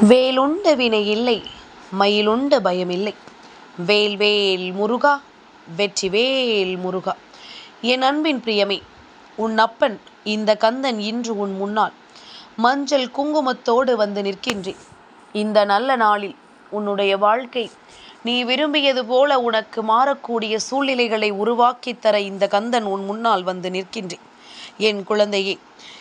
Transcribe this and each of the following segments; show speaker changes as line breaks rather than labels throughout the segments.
வேலுண்ட வினை இல்லை மயிலுண்டு பயமில்லை வேல் வேல் முருகா வெற்றி வேல் முருகா. என் அன்பின் பிரியமே உன் அப்பன் இந்த கந்தன் இன்று உன் முன்னால். மஞ்சள் குங்குமத்தோடு வந்து நிற்கின்றேன் இந்த நல்ல நாளில் உன்னுடைய வாழ்க்கை நீ விரும்பியது போல உனக்கு மாறக்கூடிய சூழ்நிலைகளை உருவாக்கித் தர இந்த கந்தன் உன் முன்னால் வந்து நிற்கின்றேன் என் குழந்தையே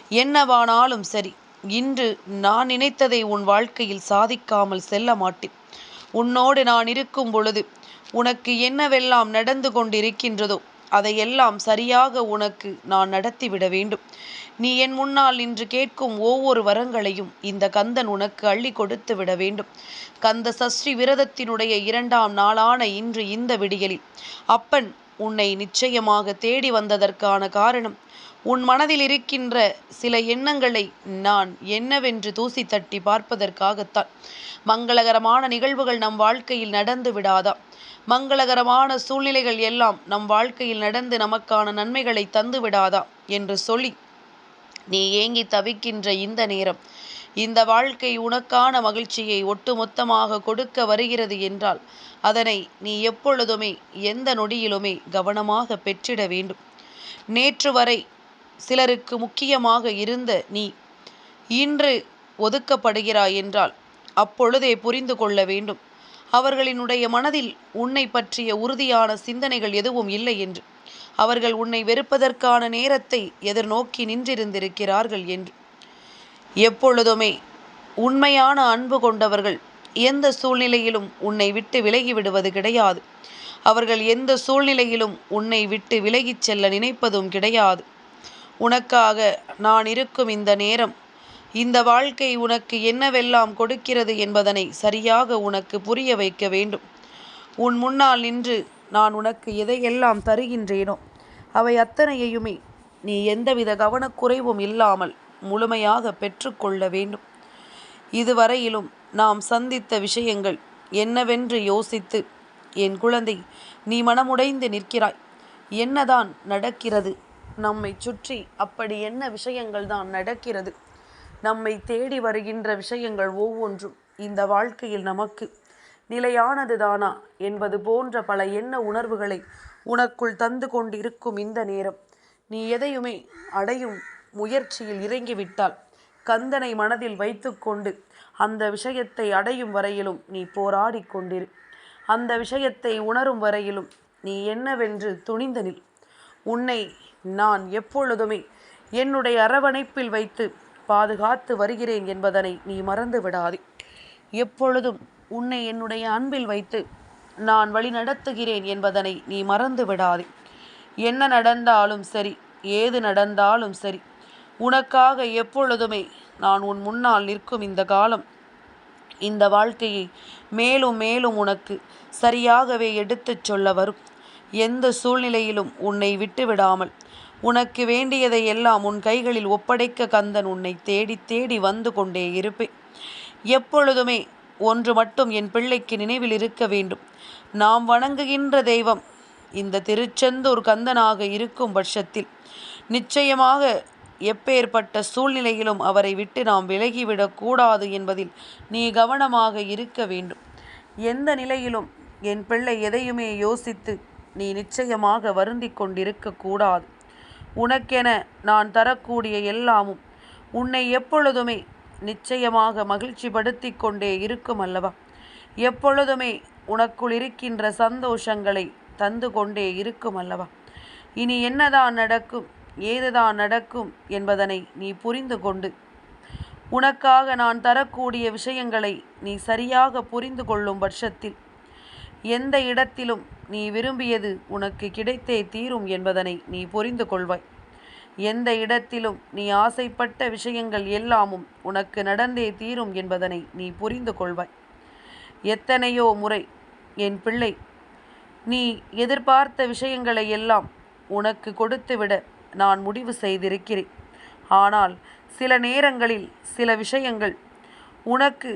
என்னவானாலும் சரி இன்று நான் நினைத்ததை உன் வாழ்க்கையில் சாதிக்காமல் செல்ல மாட்டேன். உன்னோடு நான் இருக்கும் பொழுது உனக்கு என்னவெல்லாம் நடந்து கொண்டிருக்கின்றதோ அதையெல்லாம் சரியாக உனக்கு நான் நடத்திவிட வேண்டும். நீ என் முன்னால் இன்று கேட்கும் ஒவ்வொரு வரங்களையும் இந்த கந்தன் உனக்கு அள்ளி கொடுத்து விட வேண்டும். கந்த சஷ்டி விரதத்தினுடைய இரண்டாம் நாளான இன்று இந்த விடியலில் அப்பன் உன்னை நிச்சயமாக தேடி வந்ததற்கான காரணம் உன் மனதில் இருக்கின்ற சில எண்ணங்களை நான் என்னவென்று தூசி தட்டி பார்ப்பதற்காகத்தான். மங்களகரமான நிகழ்வுகள் நம் வாழ்க்கையில் நடந்து விடாதா? மங்களகரமான சூழ்நிலைகள் எல்லாம் நம் வாழ்க்கையில் நடந்து நமக்கான நன்மைகளை தந்து விடாதா? என்று சொல்லி நீ ஏங்கி தவிக்கின்ற இந்த நேரம் இந்த வாழ்க்கை உனக்கான மகிழ்ச்சியை ஒட்டுமொத்தமாக கொடுக்க வருகிறது என்றால் அதனை நீ எப்பொழுதுமே எந்த நொடியிலுமே கவனமாக பெற்றிட வேண்டும். நேற்று வரை சிலருக்கு முக்கியமாக இருந்த நீ இன்று ஒதுக்கப்படுகிறாய் என்றால் அப்பொழுதே புரிந்து கொள்ள வேண்டும். அவர்களினுடைய மனதில் உன்னை பற்றிய உறுதியான சிந்தனைகள் எதுவும் இல்லை என்று. அவர்கள் உன்னை வெறுப்பதற்கான நேரத்தை எதிர்நோக்கி நின்றிருந்திருக்கிறார்கள் என்று. எப்பொழுதுமே உண்மையான அன்பு கொண்டவர்கள் எந்த சூழ்நிலையிலும் உன்னை விட்டு விலகி விடுவது கிடையாது. அவர்கள் எந்த சூழ்நிலையிலும் உன்னை விட்டு விலகிச் செல்ல நினைப்பதும் கிடையாது. உனக்காக நான் இருக்கும் இந்த நேரம். இந்த வாழ்க்கை உனக்கு என்னவெல்லாம் கொடுக்கிறது என்பதனை சரியாக உனக்கு புரிய வைக்க வேண்டும். உன் முன்னால் நின்று நான் உனக்கு எதையெல்லாம் தருகின்றேனோ அவை அத்தனையையுமே நீ எந்தவித கவனக்குறைவும் இல்லாமல் முழுமையாக பெற்றுக்கொள்ள வேண்டும். இதுவரையிலும் நாம் சந்தித்த விஷயங்கள் என்னவென்று யோசித்து என் குழந்தை நீ மனமுடைந்து நிற்கிறாய். என்னதான் நடக்கிறது? நம்மை சுற்றி அப்படி என்ன விஷயங்கள் தான் நடக்கிறது? நம்மை தேடி வருகின்ற விஷயங்கள் ஒவ்வொன்றும் இந்த வாழ்க்கையில் நமக்கு நிலையானது தானா என்பது போன்ற பல எண்ண உணர்வுகளை உனக்குள் தந்து கொண்டிருக்கும் இந்த நேரம். நீ எதையுமே அடையும் முயற்சியில் இறங்கிவிட்டால் கந்தனை மனதில் வைத்துக்கொண்டு அந்த விஷயத்தை அடையும் வரையிலும் நீ போராடி கொண்டிரு. அந்த விஷயத்தை உணரும் வரையிலும் நீ என்னவென்று துணிந்தனில் உன்னை நான் எப்பொழுதுமே என்னுடைய அரவணைப்பில் வைத்து பாதுகாத்து வருகிறேன் என்பதனை நீ மறந்து விடாதே. எப்பொழுதும் உன்னை என்னுடைய அன்பில் வைத்து நான் வழி நடத்துகிறேன் என்பதனை நீ மறந்து விடாதே. என்ன நடந்தாலும் சரி ஏது நடந்தாலும் சரி உனக்காக எப்பொழுதுமே நான் உன் முன்னால் நிற்கும் இந்த காலம் இந்த வாழ்க்கையை மேலும் மேலும் உனக்கு சரியாகவே எடுத்துச் சொல்ல வரும். எந்த சூழ்நிலையிலும் உன்னை விட்டுவிடாமல் உனக்கு வேண்டியதை எல்லாம் உன் கைகளில் ஒப்படைக்க கந்தன் உன்னை தேடி தேடி வந்து கொண்டே இருப்பேன். எப்பொழுதுமே ஒன்று மட்டும் என் பிள்ளைக்கு நினைவில் இருக்க வேண்டும். நாம் வணங்குகின்ற தெய்வம் இந்த திருச்செந்தூர் கந்தனாக இருக்கும் பட்சத்தில் நிச்சயமாக எப்பேற்பட்ட சூழ்நிலையிலும் அவரை விட்டு நாம் விலகிவிடக் கூடாது என்பதில் நீ கவனமாக இருக்க வேண்டும். எந்த நிலையிலும் என் பிள்ளை எதையுமே யோசித்து நீ நிச்சயமாக வருந்தி கொண்டிருக்க கூடாது. உனக்கென நான் தரக்கூடிய எல்லாமும் உன்னை எப்பொழுதுமே நிச்சயமாக மகிழ்ச்சிப்படுத்தி கொண்டே இருக்கும் அல்லவா? எப்பொழுதுமே உனக்குள் இருக்கின்ற சந்தோஷங்களை தந்து கொண்டே இருக்கும் அல்லவா? இனி என்னதான் நடக்கும் ஏதுதான் நடக்கும் என்பதனை நீ புரிந்து கொண்டு உனக்காக நான் தரக்கூடிய விஷயங்களை நீ சரியாக புரிந்து கொள்ளும் பட்சத்தில் எந்த இடத்திலும் நீ விரும்பியது உனக்கு கிடைத்தே தீரும் என்பதனை நீ புரிந்து கொள்வாய். எந்த இடத்திலும் நீ ஆசைப்பட்ட விஷயங்கள் எல்லாமும் உனக்கு நடந்தே தீரும் என்பதனை நீ புரிந்து கொள்வாய். எத்தனையோ முறை என் பிள்ளை நீ எதிர்பார்த்த விஷயங்களை எல்லாம் உனக்கு கொடுத்துவிட நான் முடிவு செய்திருக்கிறேன். ஆனால் சில நேரங்களில் சில விஷயங்கள் உனக்கு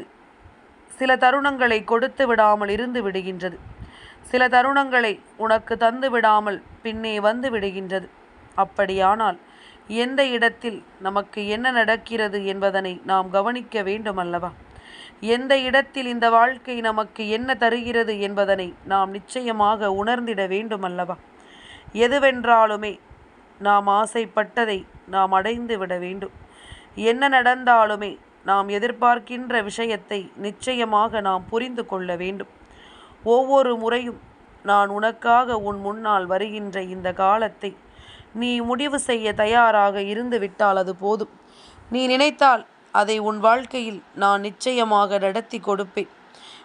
சில தருணங்களை கொடுத்து விடாமல் இருந்து விடுகின்றது. சில தருணங்களை உனக்கு தந்து விடாமல் பின்னே வந்து விடுகின்றது. அப்படியானால் எந்த இடத்தில் நமக்கு என்ன நடக்கிறது என்பதனை நாம் கவனிக்க வேண்டும் அல்லவா எந்த இடத்தில் இந்த வாழ்க்கை நமக்கு என்ன தருகிறது என்பதனை நாம் நிச்சயமாக உணர்ந்திட வேண்டும் அல்லவா எதுவென்றாலுமே நாம் ஆசைப்பட்டதை நாம் அடைந்து விட வேண்டும். என்ன நடந்தாலுமே நாம் எதிர்பார்க்கின்ற விஷயத்தை நிச்சயமாக நாம் புரிந்து கொள்ள வேண்டும். ஒவ்வொரு முறையும் நான் உனக்காக உன் முன்னால் வருகின்ற இந்த காலத்தை நீ முடிவு செய்ய தயாராக இருந்து விட்டால் அது போதும். நீ நினைத்தால் அதை உன் வாழ்க்கையில் நான் நிச்சயமாக நடத்தி கொடுப்பேன்.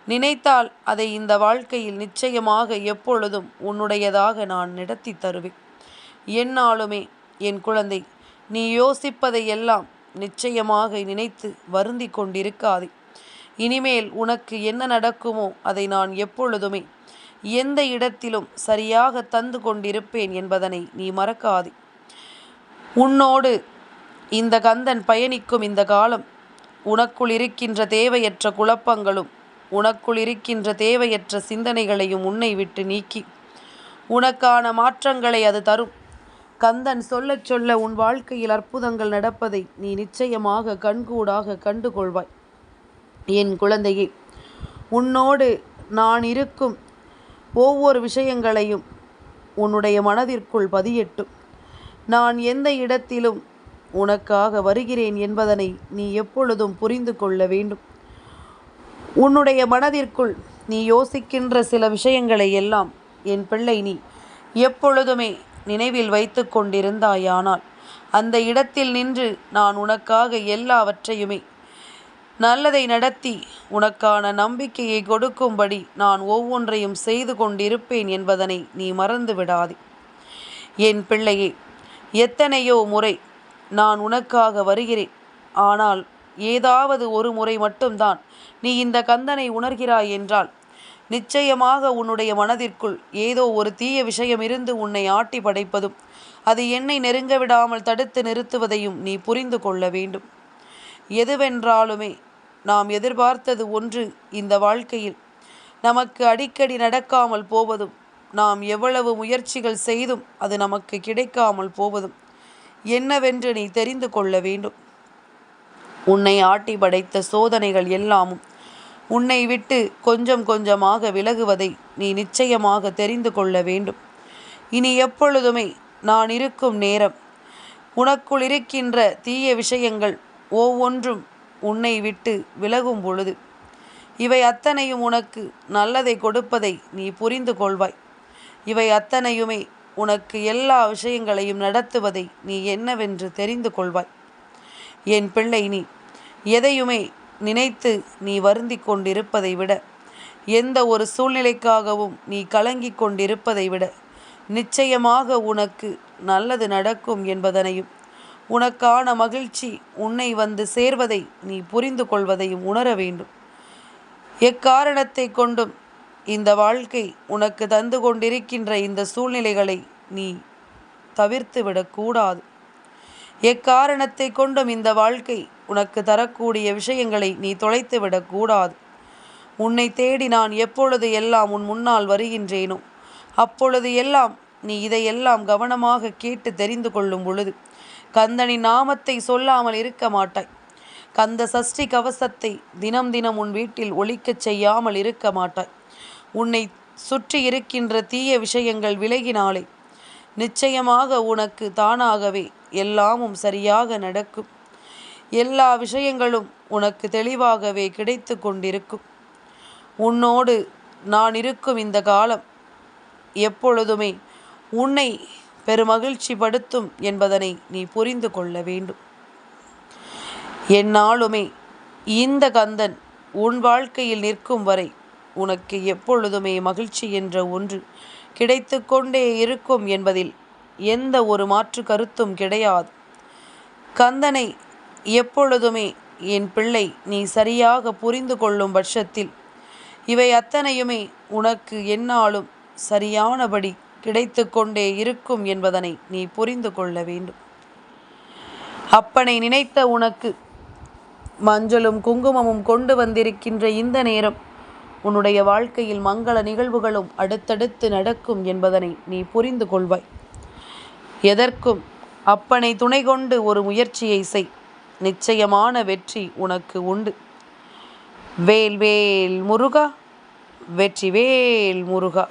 நினைத்தால் அதை இந்த வாழ்க்கையில் நிச்சயமாக எப்பொழுதும் உன்னுடையதாக நான் நடத்தி தருவேன். என்னாலுமே என் குழந்தை நீ யோசிப்பதை எல்லாம் நிச்சயமாக நினைத்து வருந்தி கொண்டிருக்காதே. இனிமேல் உனக்கு என்ன நடக்குமோ அதை நான் எப்பொழுதுமே எந்த இடத்திலும் சரியாக தந்து கொண்டிருப்பேன் என்பதனை நீ மறக்காதே. உன்னோடு இந்த கந்தன் பயணிக்கும் இந்த காலம் உனக்குள் இருக்கின்ற தேவையற்ற குழப்பங்களும் உனக்குள் இருக்கின்ற தேவையற்ற சிந்தனைகளையும் உன்னை விட்டு நீக்கி உனக்கான மாற்றங்களை அது தரும். கந்தன் சொல்லச் சொல்ல உன் வாழ்க்கையில் அற்புதங்கள் நடப்பதை நீ நிச்சயமாக கண்கூடாக கண்டுகொள்வாய். என் குழந்தையே உன்னோடு நான் இருக்கும் ஒவ்வொரு விஷயங்களையும் உன்னுடைய மனதிற்குள் பதியட்டும். நான் எந்த இடத்திலும் உனக்காக வருகிறேன் என்பதனை நீ எப்பொழுதும் புரிந்து கொள்ள வேண்டும். உன்னுடைய மனதிற்குள் நீ யோசிக்கின்ற சில விஷயங்களை எல்லாம் என் பிள்ளை நீ எப்பொழுதுமே நினைவில் வைத்து கொண்டிருந்தாயானால் அந்த இடத்தில் நின்று நான் உனக்காக எல்லாவற்றையுமே நல்லதை நடத்தி உனக்கான நம்பிக்கையை கொடுக்கும்படி நான் ஒவ்வொன்றையும் செய்து கொண்டிருப்பேன் என்பதனை நீ மறந்து விடாதே. என் பிள்ளையே எத்தனையோ முறை நான் உனக்காக வருகிறேன். ஆனால் ஏதாவது ஒரு முறை மட்டும்தான் நீ இந்த கந்தனை உணர்கிறாய் என்றால் நிச்சயமாக உன்னுடைய மனதிற்குள் ஏதோ ஒரு தீய விஷயம் இருந்து உன்னை ஆட்டி படைப்பதும் அது என்னை நெருங்க விடாமல் தடுத்து நிறுத்துவதையும் நீ புரிந்து கொள்ள வேண்டும். எதுவென்றாலுமே நாம் எதிர்பார்த்தது ஒன்று இந்த வாழ்க்கையில். நமக்கு அடிக்கடி நடக்காமல் போவதும் நாம் எவ்வளவு முயற்சிகள் செய்தும் அது நமக்கு கிடைக்காமல் போவதும் என்னவென்று நீ தெரிந்து கொள்ள வேண்டும். உன்னை ஆட்டி படைத்த சோதனைகள் எல்லாமும் உன்னை விட்டு கொஞ்சம் கொஞ்சமாக விலகுவதை நீ நிச்சயமாக தெரிந்து கொள்ள வேண்டும். இனி எப்பொழுதுமே நான் இருக்கும் நேரம் உனக்குள் இருக்கின்ற தீய விஷயங்கள் ஒவ்வொன்றும் உன்னை விட்டு விலகும் பொழுது. இவை அத்தனையும் உனக்கு நல்லதை கொடுப்பதை நீ புரிந்து கொள்வாய். இவை அத்தனையுமே உனக்கு எல்லா விஷயங்களையும் நடத்துவதை நீ என்னவென்று தெரிந்து கொள்வாய். என் பிள்ளை நீ எதையுமே நினைத்து நீ வருந்தி கொண்டிருப்பதை விட எந்த ஒரு சூழ்நிலைக்காகவும் நீ கலங்கி கொண்டிருப்பதை விட நிச்சயமாக உனக்கு நல்லது நடக்கும் என்பதனையும் உனக்கான மகிழ்ச்சி உன்னை வந்து சேர்வதை நீ புரிந்து கொள்வதையும் உணர வேண்டும். எக்காரணத்தை கொண்டும் இந்த வாழ்க்கை உனக்கு தந்து கொண்டிருக்கின்ற இந்த சூழ்நிலைகளை நீ தவிர்த்து விடக்கூடாது எக்காரணத்தை கொண்டும் இந்த வாழ்க்கை உனக்கு தரக்கூடிய விஷயங்களை நீ தொலைத்து விடக்கூடாது உன்னை தேடி நான் எப்பொழுது எல்லாம் உன் முன்னால் வருகின்றேனோ அப்பொழுது எல்லாம் நீ இதையெல்லாம் கவனமாக கேட்டு தெரிந்து கொள்ளும் பொழுது கந்தனின் நாமத்தை சொல்லாமல் இருக்க மாட்டாய். கந்த சஷ்டி கவசத்தை தினம் தினம் உன் வீட்டில் ஒழிக்கச் செய்யாமல் இருக்க மாட்டாய். உன்னை சுற்றி இருக்கின்ற தீய விஷயங்கள் விலகினாலே நிச்சயமாக உனக்கு தானாகவே எல்லாமும் சரியாக நடக்கும். எல்லா விஷயங்களும் உனக்கு தெளிவாகவே கிடைத்து கொண்டிருக்கும். உன்னோடு நான் இருக்கும் இந்த காலம் எப்பொழுதுமே உன்னை பெருமகிழ்ச்சி படுத்தும் என்பதனை நீ புரிந்து கொள்ள வேண்டும். என்னாலுமே இந்த கந்தன் உன் வாழ்க்கையில் நிற்கும் வரை உனக்கு எப்பொழுதுமே மகிழ்ச்சி என்ற ஒன்று கிடைத்து கொண்டே இருக்கும் என்பதில் எந்த ஒரு மாற்று கருத்தும் கிடையாது. கந்தனை எப்பொழுதுமே என் பிள்ளை நீ சரியாக புரிந்து கொள்ளும் பட்சத்தில் இவை அத்தனையுமே உனக்கு என்னாலும் சரியானபடி கிடைத்து கொண்டே இருக்கும் என்பதனை நீ புரிந்து கொள்ள வேண்டும். அப்பனை நினைத்த உனக்கு மஞ்சளும் குங்குமமும் கொண்டு வந்திருக்கின்ற இந்த நேரம் உன்னுடைய வாழ்க்கையில் மங்கள நிகழ்வுகளும் அடுத்தடுத்து நடக்கும் என்பதனை நீ புரிந்து கொள்வாய். எதற்கும் அப்பனை துணை கொண்டு ஒரு முயற்சியை செய். நிச்சயமான வெற்றி உனக்கு உண்டு. வேல் வேல் முருகா வெற்றி வேல் முருகா.